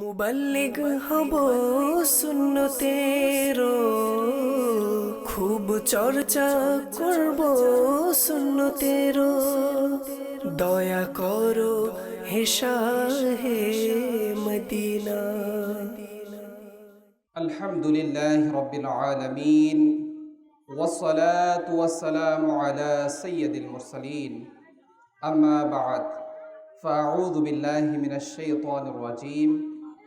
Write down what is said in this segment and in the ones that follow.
মুবাল্লিগ হব সুন্নতেরো খুব চর্চা করব সুন্নতেরো দয়া করো হেশাহে মদিনা الحمد لله رب العالمين والصلاة والسلام على سيد المرسلين أما بعد فأعوذ بالله من الشيطان الرجيم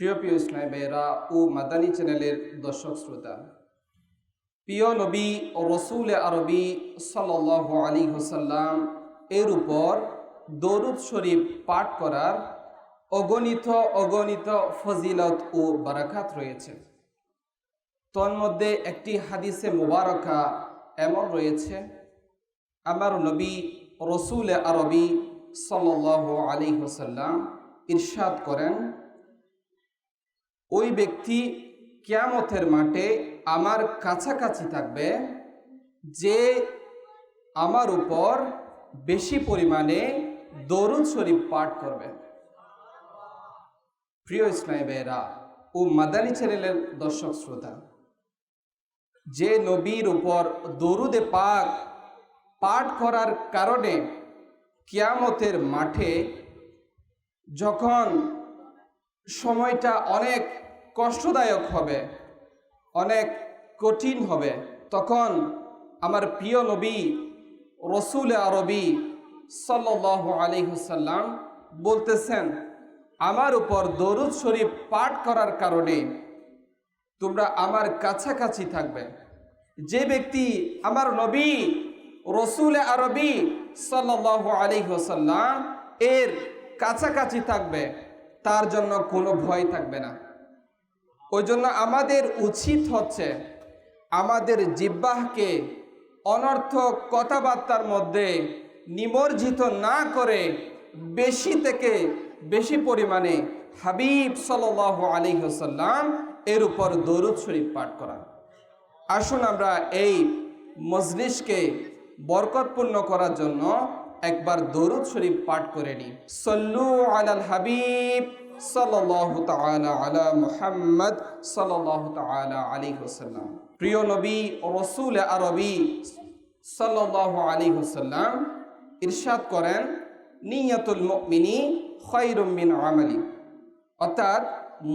প্রিয় প্রিয় ইসলাম ভাইয়েরা ও মাদানী চ্যানেলের দর্শক শ্রোতা, প্রিয় নবী ও রসুল আরবি সাল্লাহ আলী হোসাল্লাম এর উপর দরুদ শরীফ পাঠ করার অগণিত অগণিত ফজিলত ও বারাকাত রয়েছে। তন্মধ্যে একটি হাদিসে মুবারকা এমন রয়েছে, আমার নবী রসুল আরবি সাল্লাহ আলী হোসাল্লাম ইরশাদ করেন ওই ব্যক্তি কিয়ামতের মাঠে আমার কাছাকাছি থাকবে, যে আমার উপর বেশি পরিমাণে দরুদ শরীফ পাঠ করবে। প্রিয় ইসলামী ভাইয়েরা ও মাদানী চ্যানেলের দর্শক শ্রোতা, যে নবীর উপর দরুদে পাক পাঠ করার কারণে কিয়ামতের মাঠে যখন সময়টা অনেক কষ্টদায়ক হবে, অনেক কঠিন হবে। তখন আমার প্রিয় নবী রসুল আরবি সাল্লাহ আলিহুসাল্লাম বলতেছেন, আমার উপর দরুদ শরীফ পাঠ করার কারণে তোমরা আমার কাছাকাছি থাকবে। যে ব্যক্তি আমার নবী রসুল আরবি সাল্লাহ আলী হোসাল্লাম এর কাছাকাছি থাকবে তার জন্য কোনো ভয় থাকবে না। ওই জন্য আমাদের উচিত হচ্ছে আমাদের জিব্বাহকে অনর্থক কথাবার্তার মধ্যে নিমজ্জিত না করে বেশি থেকে বেশি পরিমাণে হাবিব সাল আলী হোসাল্লাম এর উপর দরুদ শরীফ পাঠ করা। আসুন আমরা এই মজলিসকে বরকতপূর্ণ করার জন্য একবার দরুদ শরীফ পাঠ করে নিই সল্লু আলাল হাবিব সাল্লাহ তালা আলা মুহাম্মদ সাল্লাহ তালা আলী হোসাল্লাম প্রিয় নবী রসুল আরবি সাল্লাহ আলী হোসাল্লাম ইরশাদ করেন, নিয়তুল মিনি খৈরুমিন আমলি। অর্থাৎ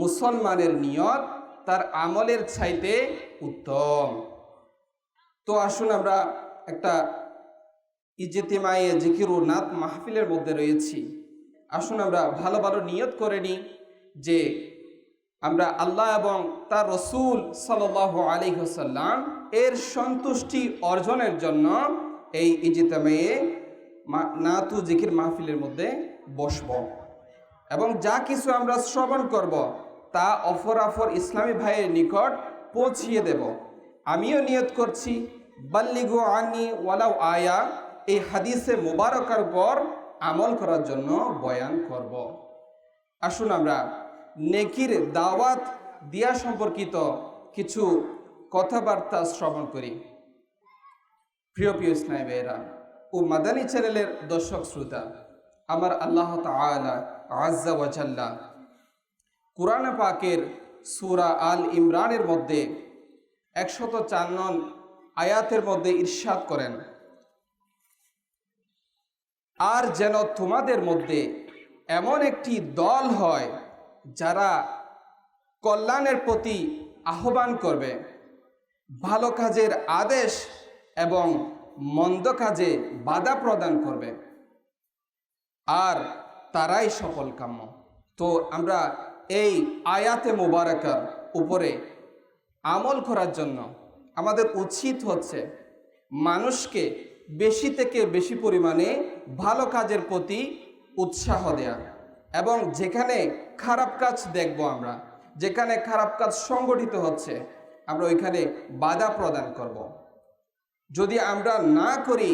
মুসলমানের নিয়ত তার আমলের ছাইতে উত্তম। তো আসুন আমরা একটা ইজেতেমায়ে জিকির ও নাত মাহফিলের মধ্যে রয়েছি। আসুন আমরা ভালো ভালো নিয়ত করে নিই যে আমরা আল্লাহ এবং তার রসুল সাল আলী হোসাল্লাম এর সন্তুষ্টি অর্জনের জন্য এই ইজেতেমায়ে নাতু জিকির মাহফিলের মধ্যে বসব এবং যা কিছু আমরা শ্রবণ করব তা অফর আফর ইসলামী ভাইয়ের নিকট পৌঁছিয়ে দেব। আমিও নিয়ত করছি, বাল্লিগো আনি ওয়ালাউ আয়া এই হাদিসে মোবারকার পর আমল করার জন্য বয়ান করব। আসুন আমরা নেকির দাওয়াত দিয়া সম্পর্কিত কিছু কথাবার্তা শ্রবণ করি। প্রিয় প্রিয় ইসলামী ও মাদানী চ্যানেলের দর্শক শ্রোতা, আমার আল্লাহ তালা আজ্জা ওয়াজাল্লা কোরআন পাকের সুরা আল ইমরানের মধ্যে একশত চার আয়াতের মধ্যে ঈর্ষাদ করেন। আর যেন তোমাদের মধ্যে এমন একটি দল হয় যারা কল্যাণের প্রতি আহ্বান করবে। ভালো কাজের আদেশ এবং মন্দ কাজে বাধা প্রদান করবে। আর তারাই সফল কাম্য। তো আমরা এই আয়াতে মোবারকার উপরে আমল করার জন্য আমাদের উচিত হচ্ছে মানুষকে বেশি থেকে বেশি পরিমাণে ভালো কাজের প্রতি উৎসাহ দেয়া এবং যেখানে খারাপ কাজ দেখব আমরা, যেখানে খারাপ কাজ সংগঠিত হচ্ছে, আমরা ওইখানে বাধা প্রদান করব। যদি আমরা না করি,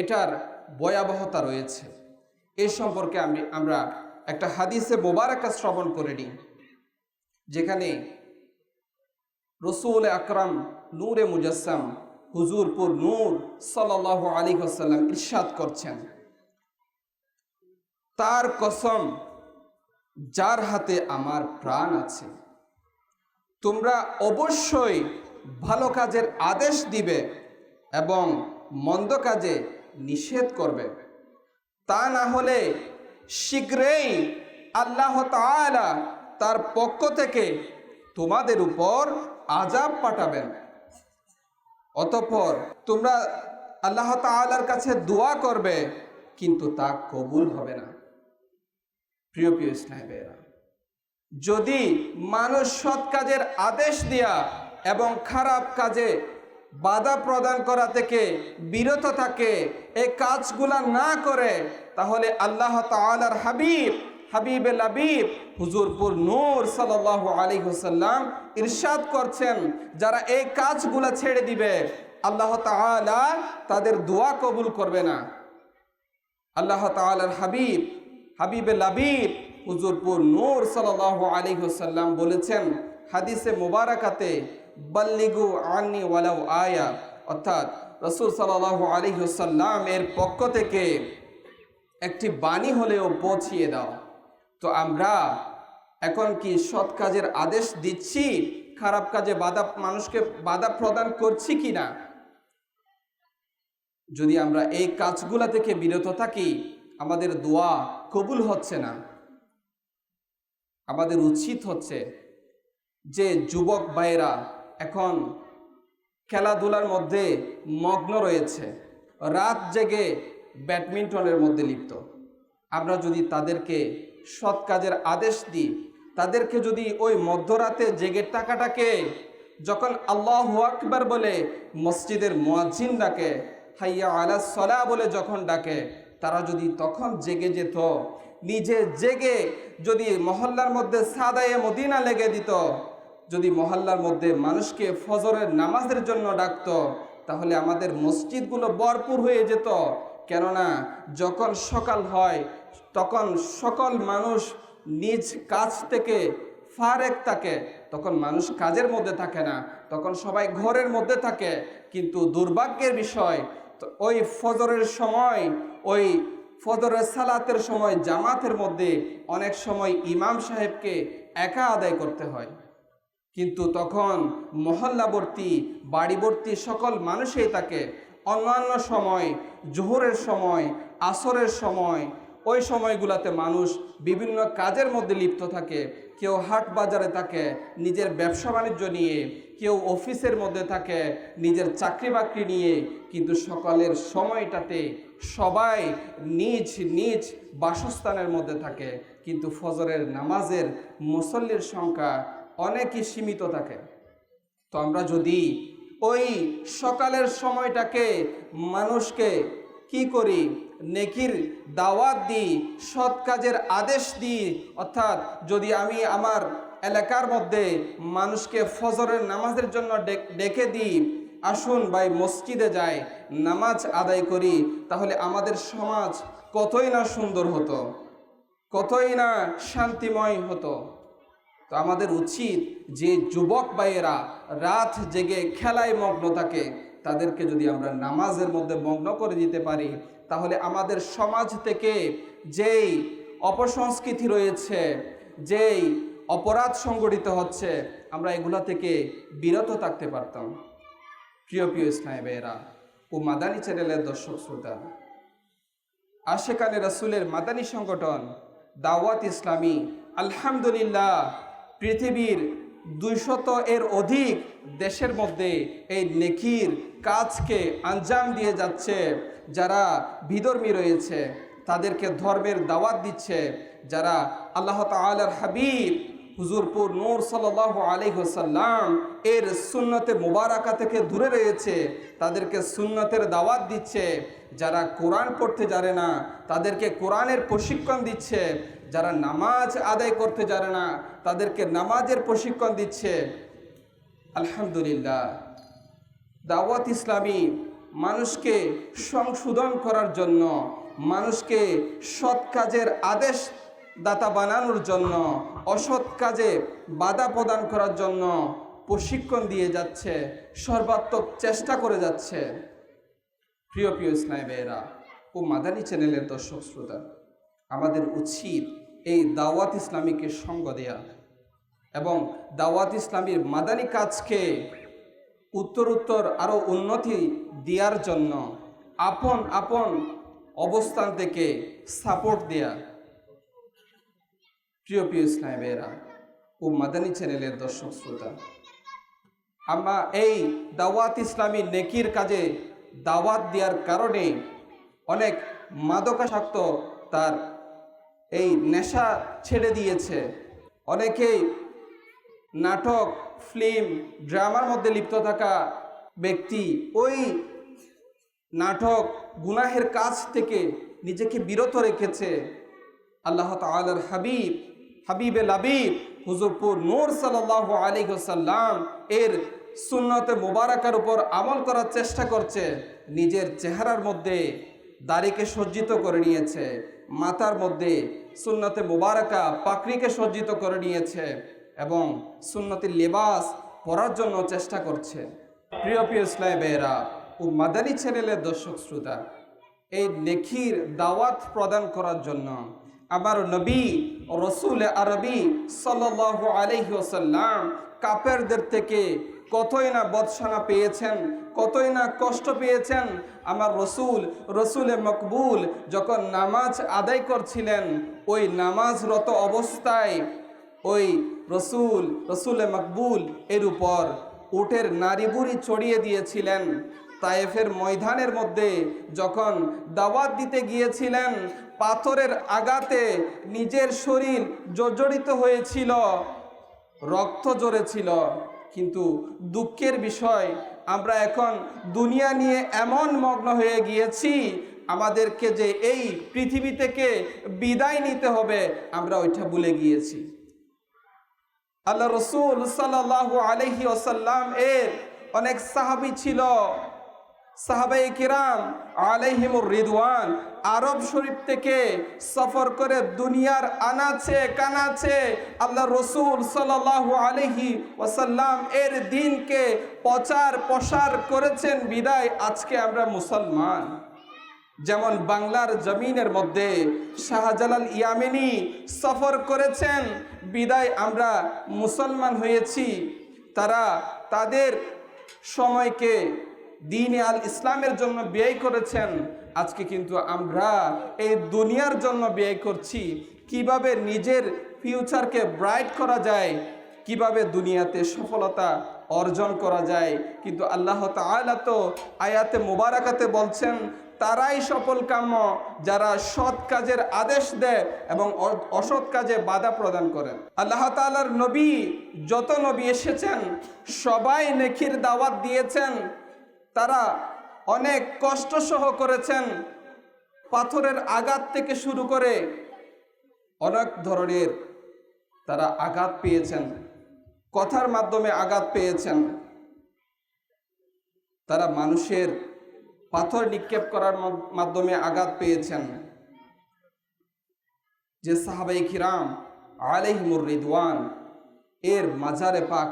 এটার ভয়াবহতা রয়েছে এ সম্পর্কে আমি, আমরা একটা হাদিসে মোবারকা শ্রবণ করে নিই, যেখানে রসুল আকরাম নূরে মুজাসসাম হুজুরপুর নূর সাল্লাহ আলী হাসাল্লাম ইরশাদ করছেন। তার কসম, যার হাতে আমার প্রাণ আছে, তোমরা অবশ্যই ভালো কাজের আদেশ দিবে এবং মন্দ কাজে নিষেধ করবে। তা না হলে শীঘ্রই আল্লাহ তার পক্ষ থেকে তোমাদের উপর আজাব পাঠাবেন। অতঃপর তোমরা আল্লাহ তাআলার কাছে দোয়া করবে, কিন্তু তা কবুল হবে না। প্রিয় প্রিয় ইসলামেরা যদি মানুষ সৎ কাজের আদেশ দেয়া এবং খারাপ কাজে বাধা প্রদান করা থেকে বিরত থাকে, এই কাজগুলা না করে, তাহলে আল্লাহ তাআলার হাবিব হাবিবে লাবিব হুজুরপুর নূর সাল্লাহ আলী হুসাল্লাম ইরশাদ করছেন, যারা এই কাজগুলা ছেড়ে দিবে, আল্লাহ তাআলা তাদের দোয়া কবুল করবে না। আল্লাহ তাআলার হাবিব হাবিবে লাবিব হুজুরপুর নূর সাল্লাহ আলী হুসাল্লাম বলেছেন, হাদিসে মুবারাকাতে, বাল্লিগু আনি ওয়ালাউ আয়া, অর্থাৎ রসুল সাল্লাহ আলী হুসাল্লাম এর পক্ষ থেকে একটি বাণী হলেও পৌঁছিয়ে দাও। তো আমরা এখন কি সৎ কাজের আদেশ দিচ্ছি? খারাপ কাজে বাধা, মানুষকে বাধা প্রদান করছি কি না? যদি আমরা এই কাজগুলা থেকে বিরত থাকি, আমাদের দোয়া কবুল হচ্ছে না। আমাদের উচিত হচ্ছে যে যুবক ভাইয়েরা এখন খেলাধুলার মধ্যে মগ্ন রয়েছে। রাত জেগে ব্যাডমিন্টনের মধ্যে লিপ্ত। আমরা যদি তাদেরকে সৎ কাজের আদেশ দিই। তাদেরকে যদি ওই মধ্যরাতে জেগে টাকাটাকে যখন আল্লাহ আকবার বলে, মসজিদের মুয়াজ্জিন ডাকে, হাইয়া আলা সলা বলে যখন ডাকে, তারা যদি তখন জেগে যেত, নিজে জেগে যদি মহল্লার মধ্যে সাদায়ে মদিনা লেগে দিত, যদি মহল্লার মধ্যে মানুষকে ফজরের নামাজের জন্য ডাকতো, তাহলে আমাদের মসজিদগুলো ভরপুর হয়ে যেত। কেননা যখন সকাল হয় তখন সকল মানুষ নিজ কাজ থেকে ফারেক থাকে। তখন মানুষ কাজের মধ্যে থাকে না। তখন সবাই ঘরের মধ্যে থাকে। কিন্তু দুর্ভাগ্যের বিষয় ওই ফজরের সময়, ওই ফজরের সালাতের সময় জামাতের মধ্যে অনেক সময় ইমাম সাহেবকে একা আদায় করতে হয়। কিন্তু তখন মহল্লাবর্তী, বাড়িবর্তী সকল মানুষই তাকে অন্যান্য সময়, জোহরের সময়, আসরের সময় ওই সময়গুলোতে মানুষ বিভিন্ন কাজের মধ্যে লিপ্ত থাকে। কেউ হাট বাজারে থাকে, নিজের ব্যবসা বাণিজ্য নিয়ে, কেউ অফিসের মধ্যে থাকে, নিজের চাকরি বাকরি নিয়ে। কিন্তু সকালের সময়টাতে সবাই নিজ নিজ বাসস্থানের মধ্যে থাকে। কিন্তু ফজরের নামাজের মুসল্লির সংখ্যা অনেকই সীমিত থাকে। তো আমরা যদি ওই সকালের সময়টাকে মানুষকে কি করি? নেকির দাওয়াত দিই, সৎ কাজের আদেশ দিই। অর্থাৎ যদি আমি আমার এলাকার মধ্যে মানুষকে ফজরের নামাজের জন্য ডেকে দিই, আসুন ভাই মসজিদে যাই, নামাজ আদায় করি, তাহলে আমাদের সমাজ কতই না সুন্দর হতো, কতই না শান্তিময় হতো। তো আমাদের উচিত যে যুবক ভাইয়েরা রাত জেগে খেলায় মগ্ন থাকে তাদেরকে যদি আমরা নামাজের মধ্যে মগ্ন করে দিতে পারি, তাহলে আমাদের সমাজ থেকে যেই অপসংস্কৃতি রয়েছে, যেই অপরাধ সংগঠিত হচ্ছে, আমরা এগুলা থেকে বিরত থাকতে পারতাম। প্রিয় প্রিয় ইসলামী ভাইয়েরা ও মাদানী চ্যানেলের দর্শক শ্রোতা আশেকানে রাসুলের মাদানী সংগঠন দাওয়াত ইসলামী, আলহামদুলিল্লাহ, পৃথিবীর দুইশত এর অধিক দেশের মধ্যে এই নেকির কাজকে আঞ্জাম দিয়ে যাচ্ছে যারা বিধর্মী রয়েছে, তাদেরকে ধর্মের দাওয়াত দিচ্ছে যারা আল্লাহ তালার হাবিব হুজুরপুর নূর সাল্লাহ আলিহাসাল্লাম এর সুন্নতে মুবারাকা থেকে দূরে রয়েছে, তাদেরকে সুন্নতের দাওয়াত দিচ্ছে। যারা কোরআন পড়তে জানে না, তাদেরকে কোরআনের প্রশিক্ষণ দিচ্ছে। যারা নামাজ আদায় করতে জানে না, তাদেরকে নামাজের প্রশিক্ষণ দিচ্ছে। আলহামদুলিল্লাহ। দাওয়াত ইসলামী মানুষকে সংশোধন করার জন্য, মানুষকে সৎ কাজের আদেশ দাতা বানানোর জন্য, অসৎ কাজে বাধা প্রদান করার জন্য প্রশিক্ষণ দিয়ে যাচ্ছে, সর্বাত্মক চেষ্টা করে যাচ্ছে। প্রিয় প্রিয় ইসলামেরা ও মাদানী চ্যানেলের দর্শক, শ্রোতা আমাদের উচিত এই দাওয়াত ইসলামীকে সঙ্গ দেয়া এবং দাওয়াত ইসলামীর মাদানী কাজকে উত্তর উত্তর আরও উন্নতি দেওয়ার জন্য আপন আপন অবস্থান থেকে সাপোর্ট দেয়া। প্রিয় প্রিয় ইসলামেরা ও মাদানী চ্যানেলের দর্শক শ্রোতা, আমরা এই দাওয়াত ইসলামী নেকির কাজে দাওয়াত দেওয়ার কারণে অনেক মাদকাসক্ত তার এই নেশা ছেড়ে দিয়েছে। অনেকেই নাটক, ফিল্ম, ড্রামার মধ্যে লিপ্ত থাকা ব্যক্তি ওই নাটক গুনাহের কাজ থেকে নিজেকে বিরত রেখেছে। আল্লাহ তালার হাবিব, হাবিবে লাবিব, হুজুরপুর নূর সাল্লাহ আলী সাল্লাম এর সুন্নতে মোবারকার উপর আমল করার চেষ্টা করছে। নিজের চেহারার মধ্যে দাড়িকে সজ্জিত করে নিয়েছে। মাথার মধ্যে সুন্নতে মোবারকা পাকড়িকে সজ্জিত করে নিয়েছে এবং সুন্নতির লেবাস পরার জন্য চেষ্টা করছে। প্রিয় প্রিয় ইসলামেরা ও মাদানী চ্যানেলের দর্শক শ্রোতা, এই নেখির দাওয়াত প্রদান করার জন্য আমার নবী রসুল আরবি সাল্লাহ আলহি ওসাল্লাম কাপেরদের থেকে কতই না বদসানা পেয়েছেন, কতই না কষ্ট পেয়েছেন। আমার রসুল, রসুলে মকবুল যখন নামাজ আদায় করছিলেন, ওই নামাজরত অবস্থায় ওই রসুল, রসুলে মকবুল এর উপর উটের নারীবুড়ি চড়িয়ে দিয়েছিলেন। তায়েফের ময়দানের মধ্যে যখন দাওয়াত দিতে গিয়েছিলেন, পাথরের আঘাতে নিজের শরীর জর্জরিত হয়েছিল, রক্ত জড়েছিল কিন্তু দুঃখের বিষয়, আমরা এখন দুনিয়া নিয়ে এমন মগ্ন হয়ে গিয়েছি, আমাদেরকে যে এই পৃথিবী থেকে বিদায় নিতে হবে, আমরা ওইটা ভুলে গিয়েছি। আল্লাহ রসুল সাল্লাহ আলহি ওসাল্লাম এর অনেক সাহাবি ছিল। সাহাবাই কিরাম আলহিমুর রিদওয়ান আরব শরীফ থেকে সফর করে দুনিয়ার আনাছে কানাছে আল্লাহ রসুল সাল্লাহ আলহি ওসাল্লাম এর দিনকে প্রচার প্রসার করেছেন। বিদায়, আজকে আমরা মুসলমান। যেমন বাংলার জমিনের মধ্যে শাহজালাল ইয়ামিনী সফর করেছেন, বিদায় আমরা মুসলমান হয়েছি। তারা তাদের সময়কে দিন আল ইসলামের জন্য ব্যয় করেছেন। আজকে কিন্তু আমরা এই দুনিয়ার জন্য ব্যয় করছি। কীভাবে নিজের ফিউচারকে ব্রাইট করা যায়, কীভাবে দুনিয়াতে সফলতা অর্জন করা যায়। কিন্তু আল্লাহ তাআলা তো আয়াতে মুবারাকাতে বলছেন, তারাই সফল কাম্য, যারা সৎ কাজের আদেশ দেয় এবং অসৎ কাজে বাধা প্রদান করেন আল্লাহ তাআলার নবী, যত নবী এসেছেন, সবাই নেখির দাওয়াত দিয়েছেন। তারা অনেক কষ্ট সহ করেছেন। পাথরের আঘাত থেকে শুরু করে অনেক ধরনের তারা আঘাত পেয়েছেন। কথার মাধ্যমে আঘাত পেয়েছেন। তারা মানুষের পাথর নিক্ষেপ করার মাধ্যমে আঘাত পেয়েছেন। যে সাহাবাই খিরাম আলহিমুর রিদওয়ান, এর মাজারে পাক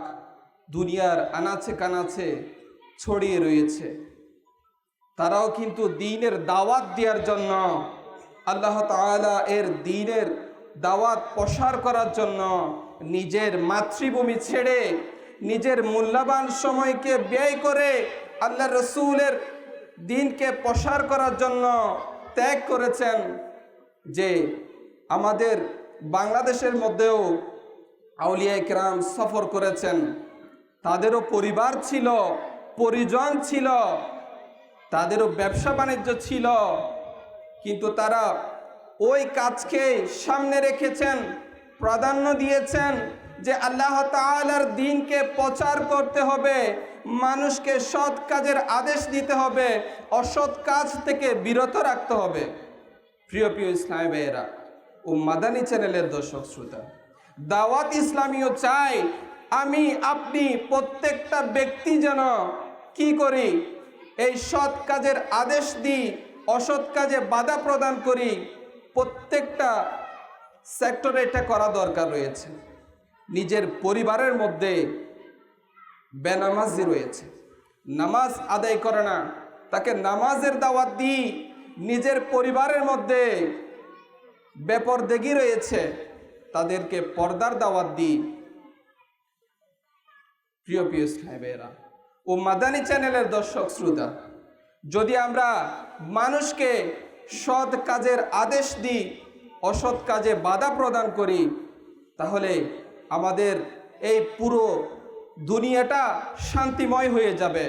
দুনিয়ার আনাচে কানাচে ছড়িয়ে রয়েছে। তারাও কিন্তু দিনের দাওয়াত দেওয়ার জন্য, আল্লাহ তাআলা এর দিনের দাওয়াত প্রসার করার জন্য নিজের মাতৃভূমি ছেড়ে নিজের মূল্যবান সময়কে ব্যয় করে আল্লাহ রসুলের দিনকে প্রসার করার জন্য ত্যাগ করেছেন যে আমাদের বাংলাদেশের মধ্যেও আউলিয়া একরাম সফর করেছেন। তাদেরও পরিবার ছিল পরিজন ছিল, তাদেরও ব্যবসা বাণিজ্য ছিল, কিন্তু তারা ওই কাজকে সামনে রেখেছেন, প্রাধান্য দিয়েছেন যে আল্লাহ তাআলার দিনকে প্রচার করতে হবে, মানুষকে সৎ কাজের আদেশ দিতে হবে, অসৎ কাজ থেকে বিরত রাখতে হবে। প্রিয় প্রিয় ইসলামী ভাইয়েরা ও মাদানী চ্যানেলের দর্শক শ্রোতা, দাওয়াত ইসলামীও চাই, আমি, আপনি প্রত্যেকটা ব্যক্তি যেন কি করি? এই সৎ কাজের আদেশ দিই, অসৎ কাজে বাধা প্রদান করি। প্রত্যেকটা সেক্টরে এটা করা দরকার রয়েছে। নিজের পরিবারের মধ্যে বেনামাজি রয়েছে। নামাজ আদায় করে না, তাকে নামাজের দাওয়াত দিই। নিজের পরিবারের মধ্যে বেপরদেগি রয়েছে, তাদেরকে পর্দার দাওয়াত দিই। প্রিয় প্রিয় সাহেবেরা ও মাদানী চ্যানেলের দর্শক শ্রোতা, যদি আমরা মানুষকে সৎ কাজের আদেশ দিই, অসৎ কাজে বাধা প্রদান করি, তাহলে আমাদের এই পুরো দুনিয়াটা শান্তিময় হয়ে যাবে।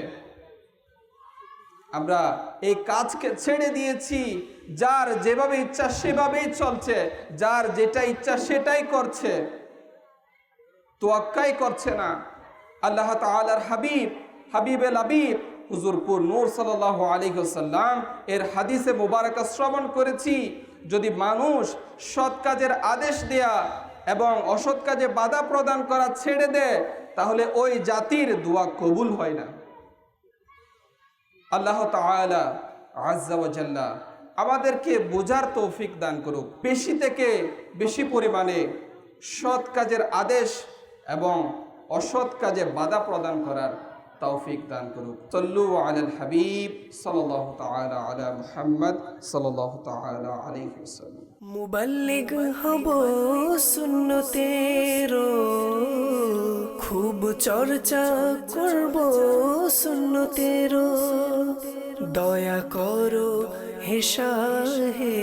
আমরা এই কাজকে ছেড়ে দিয়েছি, যার যেভাবে ইচ্ছা সেভাবেই চলছে, যার যেটা ইচ্ছা সেটাই করছে, তোয়াক্কাই করছে না। আল্লাহ তালার হাবিব হাবিব হুজুরপুর নূর সাল্লাহ আলিহাল্লাম এর হাদিসে মুবারকা শ্রবণ করেছি। যদি মানুষ সৎ কাজের আদেশ দেয়া এবং অসৎ কাজে বাধা প্রদান করা ছেড়ে দেয়, তাহলে ওই জাতির দোয়া কবুল হয় না। আল্লাহ ওয়া আমাদেরকে বোঝার তৌফিক দান করুক। বেশি থেকে বেশি পরিমাণে সৎ কাজের আদেশ এবং অসৎ কাজে বাধা প্রদান করার তৌফিক দান করুক। সল্লু আলাল হাবিব, সাল্লাল্লাহু তাআলা আলা মুহাম্মদ, সাল্লাল্লাহু তাআলা আলাইহি ওয়াসাল্লাম। মুবাল্লিগ হব সুন্নতের খুব চর্চা করব সুন্নতের দয়া করো হে শাহে